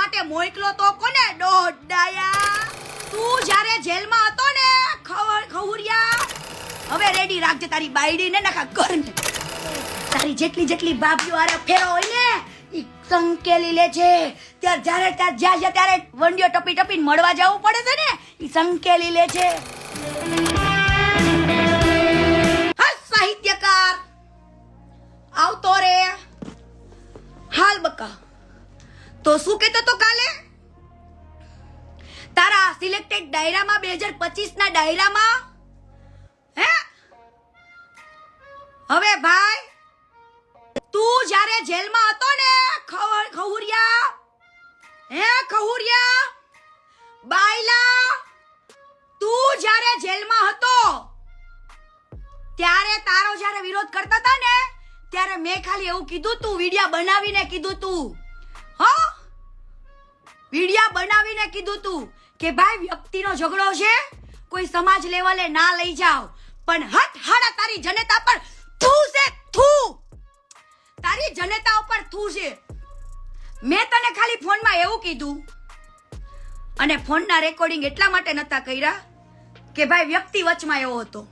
માટે મોકલો તો કોને? દોડાયા તું જ્યારે જેલમાં હતો ને ખવર ખવુરિયા હવે રેડી રાખજે તારી બાયડી ને નખા ઘરને. તારી જેટલી જેટલી બાબીઓ આરે ફેરો હોય ને, ઈ સંકેલી લે છે ત્યારે જ્યારે ત્યાં જ્યાં જ્યાં ત્યારે વંડીઓ ટપી ટપીને મળવા જવું પડે છે ને, ઈ સંકેલી લે છે સાહિત્યકાર. આવતો રે. હાલ બકા. તો શું કહેતો તો કાલે? તારા સિલેક્ટેડ ડાયરામાં બે હજાર પચીસ ના ડાયરામાં? હે? હવે ભાઈ, તું જ્યારે જેલમાં હતો ને ખહુરિયા, હે ખહુરિયા, બાયલા, તું જ્યારે જેલમાં હતો, ત્યારે તારો જ્યારે વિરોધ કરતા હતા ને, ત્યારે મેં ખાલી એવું કીધું તું, વિડિયા બનાવીને કીધું તું. વિડિયા બનાવીને કીધું તું કે ભાઈ, વ્યક્તિનો ઝઘડો છે? કોઈ સમાજ લેવલે ના લઈ જાઓ. પણ હટ હાડા તારી જનતા પર થૂ છે, થૂ. તારી જનતા ઉપર થૂ છે. મેં તને ખાલી ફોનમાં એવું કીધું. અને ફોનના રેકોર્ડિંગ એટલા માટે નતા કર્યા કે ભાઈ, વ્યક્તિ વચમાં એવો હતો.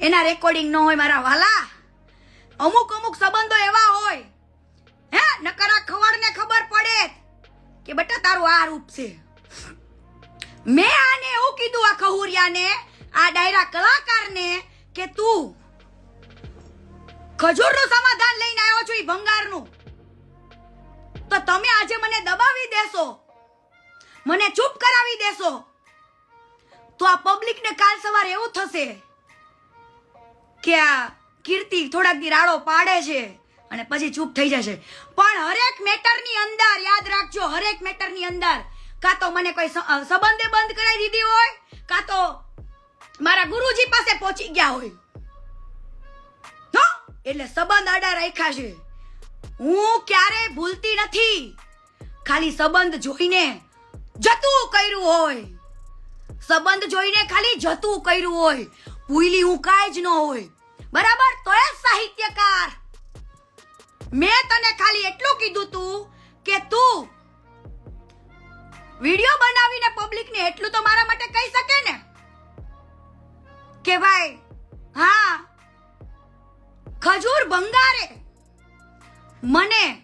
એના રેકોર્ડિંગ ન હોય મારા વાલા. અમુક અમુક સંબંધો એવા હોય. હે, નકરા ખવડને ખબર પડે. કે બેટા, તારું આ રૂપ છે. મેં આને એવું કીધું આ ખહુરિયાને, આ ડાયરા કલાકારને, કે તું ખજૂરનું સમાધાન લઈને આવ્યો છો એ ભંગારનું. તો તમે આજે મને દબાવી દેશો. મને ચૂપ કરાવી દેશો. તો આ પબ્લિકને કાલ સવારે એવું થશે કે આ કીર્તિ થોડાક દી રાડો પાડે છે. અને પછી ચૂપ થઈ જશે. પણ હરેક મેટરની અંદર, યાદ રાખજો, હરેક મેટરની અંદર કાં તો મને કોઈ સંબંધે બંધ કરાવી દીધી હોય, કાં તો મારા ગુરુજી પાસે પહોંચી ગયા હોય? એટલે સંબંધ આડા રાખ્યા છે. હું ક્યારે ભૂલતી નથી. ખાલી સંબંધ જોઈને જતું કર્યું હોય. સંબંધ જોઈને ખાલી જતું કર્યું હોય. ભૂલી હું કાંઈ જ ન હોય. બરાબર? તો એ સાહિત્યકાર મેં તને ખાલી એટલું કીધું તું કે તું વિડિયો બનાવીને પબ્લિકને એટલું તો મારા માટે કહી શકે ને? કે ભાઈ, હા, ખજૂર ભંગારે મને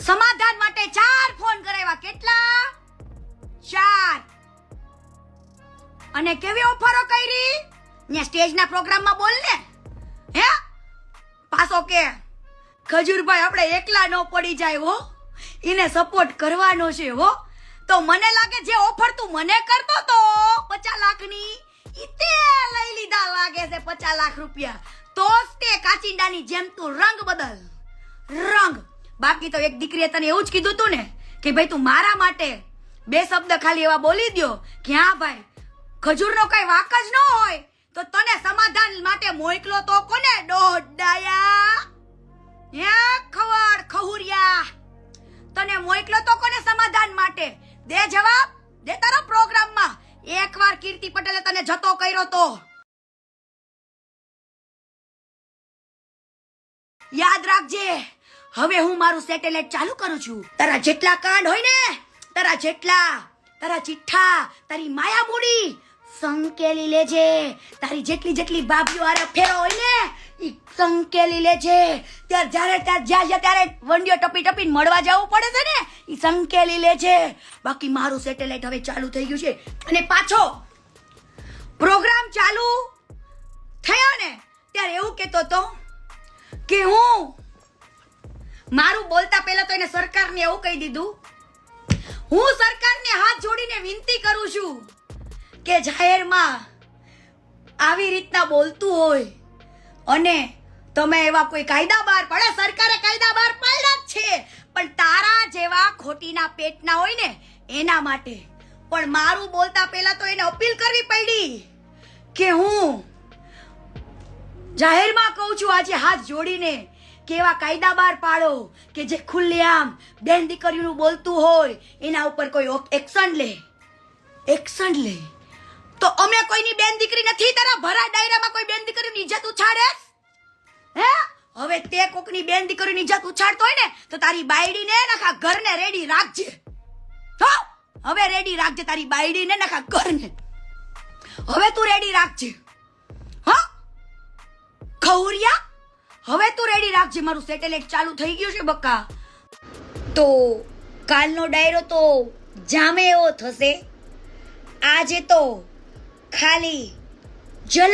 સમાધાન માટે ચાર ફોન કરાવ્યા. કેટલા? ચાર. અને કેવી ઓફરો કરી? ને સ્ટેજના પ્રોગ્રામમાં બોલ ને. હે? પાછો કે ખજૂરભાઈ આપણે એકલા ન પડી જાય હો. એને સપોર્ટ કરવાનો છે હો. તો મને લાગે જે ઓફર તું મને કરતો તો પચાસ લાખની ઈ તે લઈ લીધા લાગે છે પચાસ લાખ રૂપિયા. તો જ તે કાચિંડાની જેમ તું રંગ બદલ. રંગ. બાકી તો એક દીકરીએ તને એવું જ કીધું તું ને કે ભાઈ તું મારા માટે બે શબ્દ ખાલી એવા બોલી દ્યો કે હા ભાઈ, ખજૂરનો કઈ વાક જ ન હોય તો તને સમાધાન માટે મોકલો તો કોને? દોડાયા હે ખહુરિયા. તને મોકલો તો કોને સમાધાન માટે? દે જવાબ, દે તારા પ્રોગ્રામમાં. એકવાર કીર્તિ પટેલે તને જતો કર્યો તો. યાદ રાખજે, હવે હું મારું સેટેલાઇટ ચાલુ કરું છું. તારા જેટલા કાર્ડ હોય ને, તારા જેટલા, તારા ચિઠ્ઠા, તારી માયા મૂડી સંકેલી લેજે. તારી જેટલી જેટલી બાબીઓ આરે ફેરો હોય ને એ સંકેલી લેજે. ત્યારે જ્યારે ત્યાં જ્યાં ત્યારે વંડીઓ ટપી ટપીને મળવા જવું પડે છે ને એ સંકેલી લેજે. બાકી મારું સેટેલાઇટ હવે ચાલુ થઈ ગયું છે. અને પાછો પ્રોગ્રામ ચાલુ થયો ને, ત્યારે એવું કહેતો તો કે હું મારું બોલતા પહેલા તો એને સરકારને એવું કહી દીધું, હું સરકારને હાથ જોડીને વિનંતી કરું છું કે જાહેરમાં આવી રીતના બોલતું હોય અને તમે એવા કોઈ કાયદા બહાર પડે સરકારે કાયદા બહાર પાડ્યા જ છે. પણ તારા જેવા ખોટીના પેટના હોય ને, એના માટે. પણ મારું બોલતા પહેલા તો એને અપીલ કરવી પડી કે હું જાહેરમાં કહું છું, આજે હાથ જોડીને કે એવા કાયદા બહાર પાડો કે જે ખુલ્લેઆમ બેન દીકરીનું બોલતું હોય, એના ઉપર કોઈ એક્શન લે. એક્શન લે. તો અમે કોઈની બેન દીકરી નથી તારા ભરા ડાયરામાં કોઈ બેન દીકરીની ઇજ્જત ઉછાડે હે? હવે તે કોકની બેન દીકરીની ઇજ્જત ઉછાળતો હોય ને, તો તારી બાયડીને નખા ઘરને રેડી રાખજે. હો? હવે રેડી રાખજે તારી બાયડીને નખા ઘરને. હવે તું રેડી રાખજે. હા? ખૌરિયા હવે તું રેડી રાખજે. મારું સેટેલાઇટ ચાલુ થઈ ગયું છે બક્કા તો કાલનો ડાયરો તો જામે એવો થશે. આજે તો ખાલી ઝલક